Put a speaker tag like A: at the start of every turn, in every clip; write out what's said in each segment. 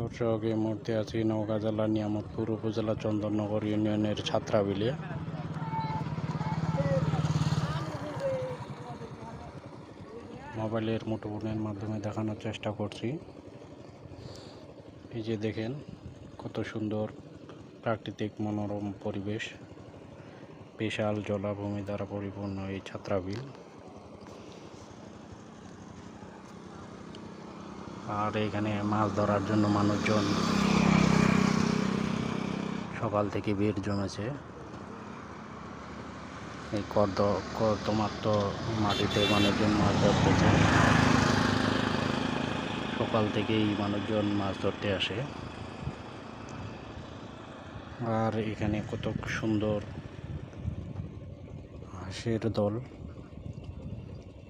A: দর্শক এই মুহূর্তে আছি নওগাঁ জেলার নিয়ামতপুর উপজেলা চন্দননগর ইউনিয়নের ছাত্রাবিলে। মোবাইলের মুঠোফোনের মাধ্যমে দেখানোর চেষ্টা করছি। এই যে দেখেন, কত সুন্দর প্রাকৃতিক মনোরম পরিবেশ, বিশাল জলাভূমি দ্বারা পরিপূর্ণ এই ছাত্রাবিল। আর এখানে মাছ ধরার জন্য মানুষজন সকাল থেকে ভিড় জমেছে। এই কর্দ, কর্দমাক্ত মাটিতে মানুষজন মাছ ধরতেছে। সকাল থেকেই মানুষজন মাছ ধরতে আসে। আর এখানে কত সুন্দর হাঁসের দল।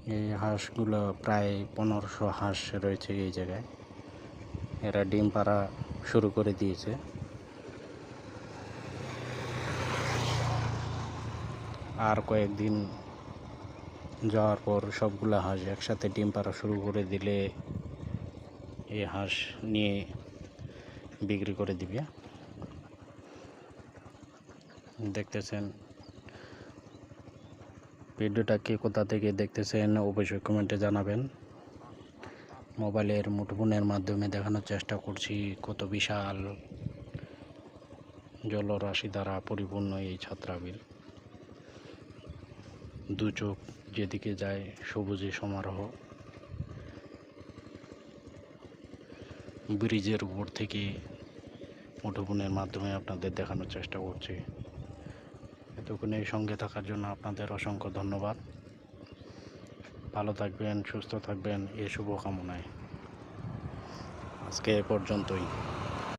A: এই হাঁসগুলো প্রায় পনেরোশো হাঁস রয়েছে এই জায়গায়। এরা ডিম পাড়া শুরু করে দিয়েছে। আর কয়েকদিন যাওয়ার পর সবগুলো হাঁস একসাথে ডিম পাড়া শুরু করে দিলে এই হাঁস নিয়ে বিক্রি করে দিবে। দেখতেছেন ভিডিওটা কে কোথা থেকে দেখতেছেন অবশ্যই কমেন্টে জানাবেন। মোবাইলের মুঠোফোনের মাধ্যমে দেখানোর চেষ্টা করছি কত বিশাল জলরাশি দ্বারা পরিপূর্ণ এই ছাত্রাবিল দু চোখ যেদিকে যায় সবুজে সমারোহ। ব্রিজের উপর থেকে মুঠোফোনের মাধ্যমে আপনাদের দেখানোর চেষ্টা করছি। এতক্ষণ এই সঙ্গে থাকার জন্য আপনাদের অসংখ্য ধন্যবাদ। ভালো থাকবেন, সুস্থ থাকবেন এই শুভকামনায়। আজকে এ পর্যন্তই।